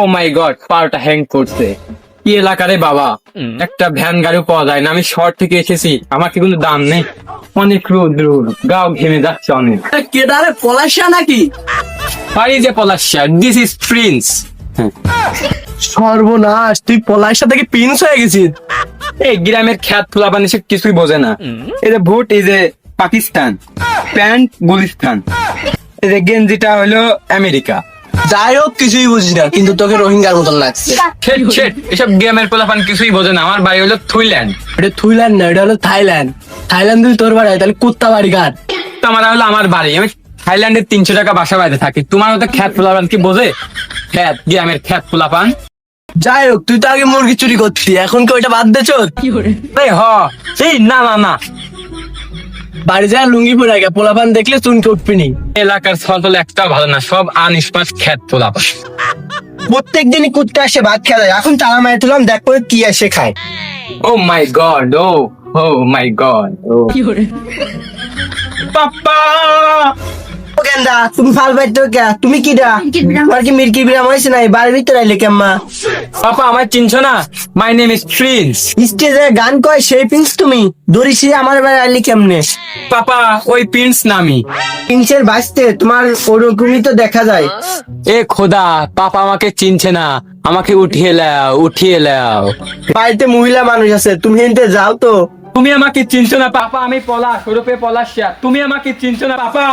O my god পাওয়ারটা hang করছে। কি এলাকারে বাবা? একটা ভ্যান গাড়িও পাওয়া যায় না আমি শহর থেকে এসেছি। আমাকে কোনো দাম নেই। অনেক রোদ রোদ। গাও ঘেমে যাচ্ছে অনেক। কেদারে পলাশা নাকি? পারি যে পলাশা দিস ইজ প্রিন্স সর্বনাশ তুই পলাশা থেকে পিন্স হয়ে গেছিস? এই গ্রামের খ্যাত ফুলাপানি সে কিছুই বোঝে না। এই যে ভোট এই যে পাকিস্তান। প্যান্ট গুলিস্তান। এই যে গেঞ্জিটা হলো আমেরিকা। যাই হোক কিছুই বুঝিস না কিন্তু তোকে রোহিঙ্গার মতন লাগছে। শেট এসব গ্রামের পোলাপান কিছুই বোঝে না আমার বাড়ি হলো থুইল্যান্ড। এটা থুইল্যান্ড না এটা হলো থাইল্যান্ড। থাইল্যান্ড যদি তোর বাড়ি হয়, তাহলে কুত্তা বাড়ি কার? তোমার হলো আমার বাড়ি আমি থাইল্যান্ডের তিনশো টাকা বাসা বাড়িতে থাকি। তোমার মতো খ্যাত পোলাপান কি বোঝে? খ্যাত গ্রামের খ্যাত পোলাপান। যাই হোক তুই তো আগে মুরগি চুরি করতি এখন কি ওইটা বাদ দেছ হ এই না না না। বাড়ি যায় লুঙ্গি পরে গে পোলাপান দেখলে চুনকে উঠবি নি। এলাকার ফসল একটা ভালো না সব আনিসপাস খ্যাত পোলাপান। প্রত্যেক দিনই কুত্তে আসে ভাত খেয়ে যায়। এখন তারা মারে তুলাম দেখ করে কি আসে খায়। Oh my god oh oh my god oh. পাপ্পা! তুমি ফাল বাইতে কে? তুমি কি দা? তোমার কি মির্কি বিরাম হয়েছে না? বাড়ির ভিতরে আইলে কেম্মা পাপা আমার চিনছো না? মাই নেম ইজ প্রিন্স স্টেজে গান কয় সেই পিন্স তুমি? দড়িসি আমার বাড়ি আইলি কেমনে? পাপা ওই প্রিন্স নামি পিন্সের বাঁচতে তোমার ওরকমই তো দেখা যায়। এ খোদা পাপা আমাকে চিনছে না। আমাকে উঠিয়ে লাও উঠিয়ে লাও। বাড়িতে মহিলা মানুষ আছে তুমি এনতে যাও তো। তুমি আমাকে চিনছো না পাপা? আমি পলাশ ওরূপে পলাশ। তুমি আমাকে চিনছো না পাপা?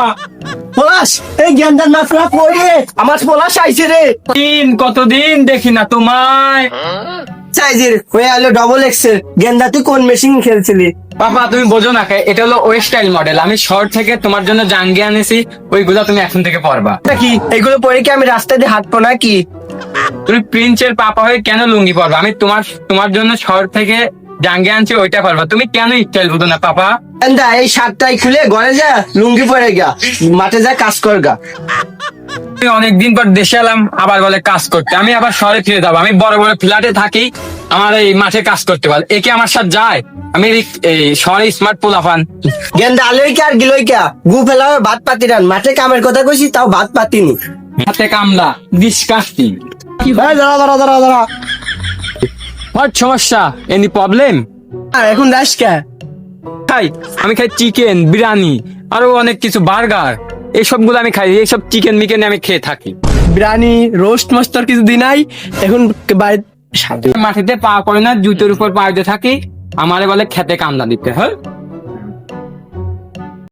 পলাশ এই জ্ঞানদার মাছরা পড়ে। আমার পলাশ আইছে রে। দিন কতদিন দেখি না তোমায়। সাইজের হয়ে আলো ডবল এক্সেল গেন্দা তুই কোন মেশিন খেলছিলি? পাপা তুমি বোঝো না কে, এটা হলো ওয়েস্ট স্টাইল মডেল। আমি শহর থেকে তোমার জন্য জাঙ্গি আনেছি ওইগুলো তুমি এখন থেকে পরবা নাকি এগুলো পরে কি আমি রাস্তা দিয়ে হাঁটবো নাকি? তুমি প্রিন্সের পাপা হয়ে কেন লুঙ্গি পরবা? আমি তোমার তোমার জন্য শহর থেকে জাঙ্গি আনছি ওইটা পরবা। তুমি কেন স্টাইল বুঝো না পাপা? গেন্দা এই শার্টটাই খুলে ঘরে যা লুঙ্গি পরে গা মাঠে যা কাজ কর গা। অনেকদিন পর দেশে এলাম আবার বলে কাজ করতে। আমি আবার শহরে ফিরে যাব। আমি বড় বড় ফ্ল্যাটে থাকি আমার এই মাঠে কাজ করতে পারে একে আমার সাথে যায়। আমি শহরে স্মার্ট পোলাফান গেন্দা আলোই কে আর গিলোই কে? গু ফেলা ভাত পাতি রান। মাঠে কামের কথা কইছি তাও ভাত পাতিনি। হাতে কামলা ডিসকাস্টিং দাঁড়া দাঁড়া দাঁড়া দাঁড়া। হোয়াট সমস্যা? এনি প্রবলেম এখন রাস কে? খাই? আমি খাই চিকেন বিরিয়ানি আরও অনেক কিছু বার্গার। এইসবগুলো আমি খাই এইসব চিকেন মিকেন আমি খেয়ে থাকি। বিরিয়ানি রোস্ট মাস্টার কিছু দিনাই এখন বাড়ি মাটিতে পা করে না জুতোর উপর পা দিতে থাকি। আমারে বলে খেতে কামলা দিতে হ্যাঁ?